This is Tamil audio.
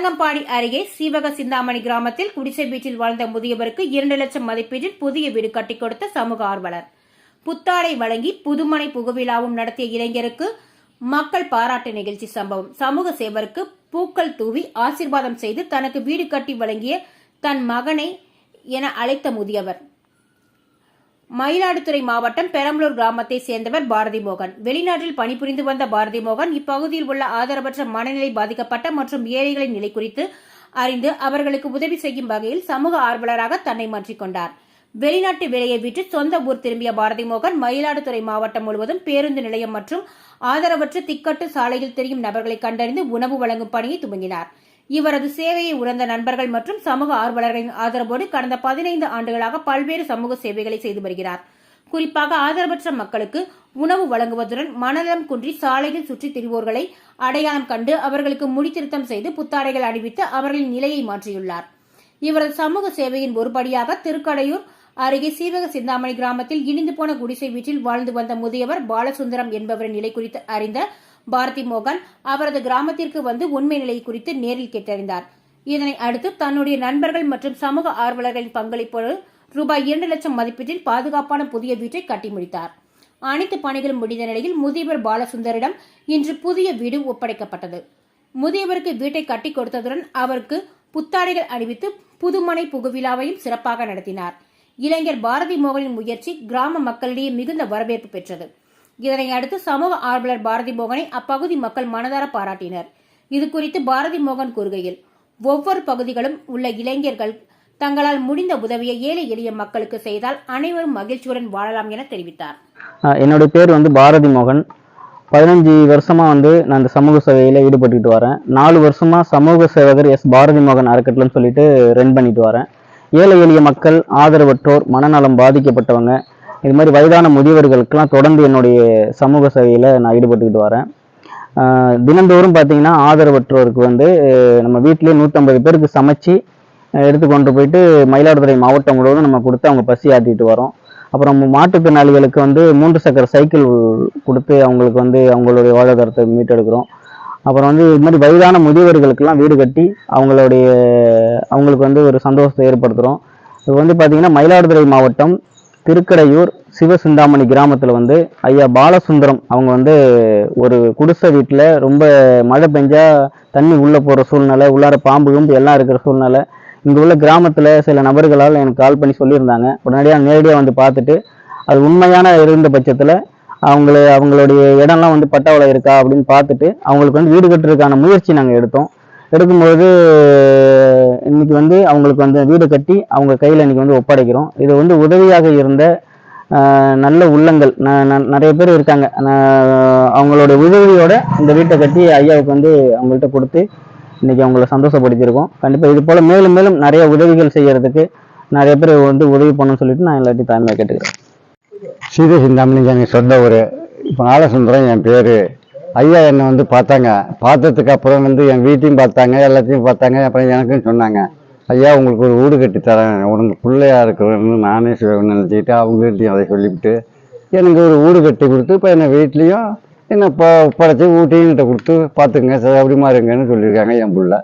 தரங்கம்பாடி அருகே சீவக சிந்தாமணி கிராமத்தில் குடிசை வீட்டில் வாழ்ந்த முதியவருக்கு இரண்டு லட்சம் மதிப்பீட்டில் புதிய வீடு கட்டிக் கொடுத்த சமூக ஆர்வலர். புத்தாடை வழங்கி புதுமனை புகவிழாவும் நடத்திய இளைஞருக்கு மக்கள் பாராட்டு நிகழ்ச்சி சம்பவம். சமூக சேவருக்கு பூக்கள் தூவி ஆசீர்வாதம் செய்து தனக்கு வீடு கட்டி வழங்கிய தன் மகனை என அழைத்த முதியவர். மயிலாடுதுறை மாவட்டம் பெரம்பலூர் கிராமத்தை சேர்ந்தவர் பாரதி மோகன் வெளிநாட்டில் பணிபுரிந்து வந்த பாரதி மோகன் இப்பகுதியில் உள்ள ஆதரவற்ற மனநிலை பாதிக்கப்பட்ட மற்றும் ஏழைகளின் நிலை குறித்து அறிந்து அவர்களுக்கு உதவி செய்யும் வகையில் சமூக ஆர்வலராக தன்னை மாற்றிக்கொண்டார் வெளிநாட்டு வேலையை விட்டு சொந்த ஊர் திரும்பிய பாரதி மோகன் மயிலாடுதுறை மாவட்டம் முழுவதும் பேருந்து நிலையம் மற்றும் ஆதரவற்ற திக்கட்டு சாலையில் தெரியும் நபர்களை கண்டறிந்து உணவு வழங்கும் பணியை துவங்கினார். இவரது சேவையை உணர்ந்த நண்பர்கள் மற்றும் சமூக ஆர்வலர்களின் ஆதரவோடு கடந்த பதினைந்து ஆண்டுகளாக பல்வேறு சமூக சேவைகளை செய்து வருகிறார். குறிப்பாக ஆதரவற்ற மக்களுக்கு உணவு வழங்குவதுடன் மனநலம் குன்றி சாலையில் சுற்றித் திரிவோர்களை அடையாளம் கண்டு அவர்களுக்கு முடித்திருத்தம் செய்து புத்தாடைகள் அணிவித்து அவர்களின் நிலையை மாற்றியுள்ளார். இவரது சமூக சேவையின் ஒருபடியாக திருக்கடையூர் அருகே சீவக சிந்தாமணி கிராமத்தில் இடிந்து போன குடிசை வீட்டில் வாழ்ந்து வந்த முதியவர் பாலசுந்தரம் என்பவரின் நிலை குறித்து அறிந்த பாரதி மோகன் அவரது கிராமத்திற்கு வந்து உண்மை நிலை குறித்து நேரில் கேட்டறிந்தார். இதனை அடுத்து தன்னுடைய நண்பர்கள் மற்றும் சமூக ஆர்வலர்களின் பங்களிப்போடு ரூபாய் இரண்டு லட்சம் மதிப்பீட்டில் பாதுகாப்பான புதிய வீட்டை கட்டி முடித்தார் அனைத்து பணிகளும் முடிந்த நிலையில் முதியவர் பாலசுந்தரிடம் இன்று புதிய வீடு ஒப்படைக்கப்பட்டது. முதியவருக்கு வீட்டை கட்டி கொடுத்ததுடன் அவருக்கு புத்தாடைகள் அணிவித்து புதுமனை புகுவிழாவையும் சிறப்பாக நடத்தினார். இளைஞர் பாரதி மோகனின் முயற்சி கிராம மக்களிடையே மிகுந்த வரவேற்பு பெற்றது. இதனை அடுத்து சமூக ஆர்வலர் பாரதி மோகனை அப்பகுதி மக்கள் மனதார பாராட்டினர். இது குறித்து பாரதி மோகன் கூறுகையில் ஒவ்வொரு பகுதிகளும் உள்ள இளைஞர்கள் தங்களால் முடிந்த உதவியை ஏழை எளிய மக்களுக்கு செய்தால் அனைவரும் மகிழ்ச்சியுடன் வாழலாம் என தெரிவித்தார். என்னோட என்னுடைய பேர் வந்து பாரதி மோகன். பதினஞ்சு வருஷமா வந்து நான் இந்த சமூக சேவையில் ஈடுபட்டுட்டு வரேன். நாலு வருஷமா சமூக சேவகர் எஸ் பாரதி மோகன் அறக்கட்டளன்னு சொல்லிட்டு ரன் பண்ணிட்டு வரேன். ஏழை எளிய மக்கள் ஆதரவற்றோர் மனநலம் பாதிக்கப்பட்டவங்க இது மாதிரி வயதான முதியவர்களுக்கெல்லாம் தொடர்ந்து என்னுடைய சமூக சேவையில் நான் ஈடுபட்டுக்கிட்டு வரேன். தினந்தோறும் பார்த்தீங்கன்னா ஆதரவற்றோருக்கு வந்து நம்ம வீட்டிலே நூற்றம்பது பேருக்கு சமைச்சு எடுத்து கொண்டு போயிட்டு மயிலாடுதுறை மாவட்டம் முழுவதும் நம்ம கொடுத்து அவங்க பசி ஆற்றிட்டு வரோம். அப்புறம் மாற்றுத்திறனாளிகளுக்கு வந்து மூன்று சக்கர சைக்கிள் கொடுத்து அவங்களுக்கு வந்து அவங்களுடைய வாழ்வாதாரத்தை மீட்டெடுக்கிறோம். அப்புறம் வந்து இது மாதிரி வயதான முதியவர்களுக்கெல்லாம் வீடு கட்டி அவங்களுடைய அவங்களுக்கு வந்து ஒரு சந்தோஷத்தை ஏற்படுத்துகிறோம் இது வந்து பார்த்திங்கன்னா மயிலாடுதுறை மாவட்டம் திருக்கடையூர் சிவசிந்தாமணி கிராமத்தில் வந்து ஐயா பாலசுந்தரம் அவங்க வந்து ஒரு குடிசை வீட்டில் ரொம்ப மழை பெஞ்சா தண்ணி உள்ளே போகிற சூழ்நிலை உள்ளார பாம்பு கும்பு எல்லாம் இருக்கிற சூழ்நிலை. இங்கே உள்ள கிராமத்தில் சில நபர்களால் எனக்கு கால் பண்ணி சொல்லியிருந்தாங்க. உடனடியாக நேரடியாக வந்து பார்த்துட்டு அது உண்மையான இருந்த பட்சத்தில் அவங்கள அவங்களுடைய இடம்லாம் வந்து பட்டாவில் இருக்கா அப்படின்னு பார்த்துட்டு அவங்களுக்கு வந்து வீடு கட்டுறதுக்கான முயற்சி நாங்கள் எடுத்தோம். எடுக்கும்போது இன்னைக்கு வந்து அவங்களுக்கு வந்து வீடு கட்டி அவங்க கையில் இன்னைக்கு வந்து ஒப்படைக்கிறோம். இது வந்து உதவியாக இருந்த நல்ல உள்ளங்கள். ந- நிறைய பேர் இருக்காங்க. நான் அவங்களோட உதவியோட இந்த வீட்டை கட்டி ஐயாவுக்கு வந்து அவங்கள்ட்ட கொடுத்து இன்னைக்கு அவங்கள சந்தோஷப்படுத்தியிருக்கோம். கண்டிப்பாக இது போல் மேலும் மேலும் நிறைய உதவிகள் செய்யறதுக்கு நிறைய பேர் வந்து உதவி பண்ணணும்னு சொல்லிட்டு நான் எல்லாத்தையும் தாய்மையாக கேட்டுக்கிறேன். சீதை சிந்தாமணிக்கு எனக்கு சொந்த ஊர். இப்போ ஆலசுந்தரம் என் பேர். ஐயா என்னை வந்து பார்த்தாங்க. பார்த்ததுக்கு அப்புறம் வந்து என் வீட்டையும் பார்த்தாங்க எல்லாத்தையும் பார்த்தாங்க அப்புறம் எனக்கும் சொன்னாங்க ஐயா உங்களுக்கு ஒரு வீடு கட்டி தரேன். உனக்கு பிள்ளையா இருக்கிறேன்னு நானே நினச்சிக்கிட்டு அவங்ககிட்டையும் அதை சொல்லிவிட்டு எனக்கு ஒரு வீடு கட்டி கொடுத்து இப்போ என்னை வீட்லேயும் என்னை இப்போ படைச்சி ஊட்டியும் கிட்ட கொடுத்து பார்த்துங்க சௌகரியமாக இருங்கன்னு சொல்லியிருக்காங்க என் பிள்ளை.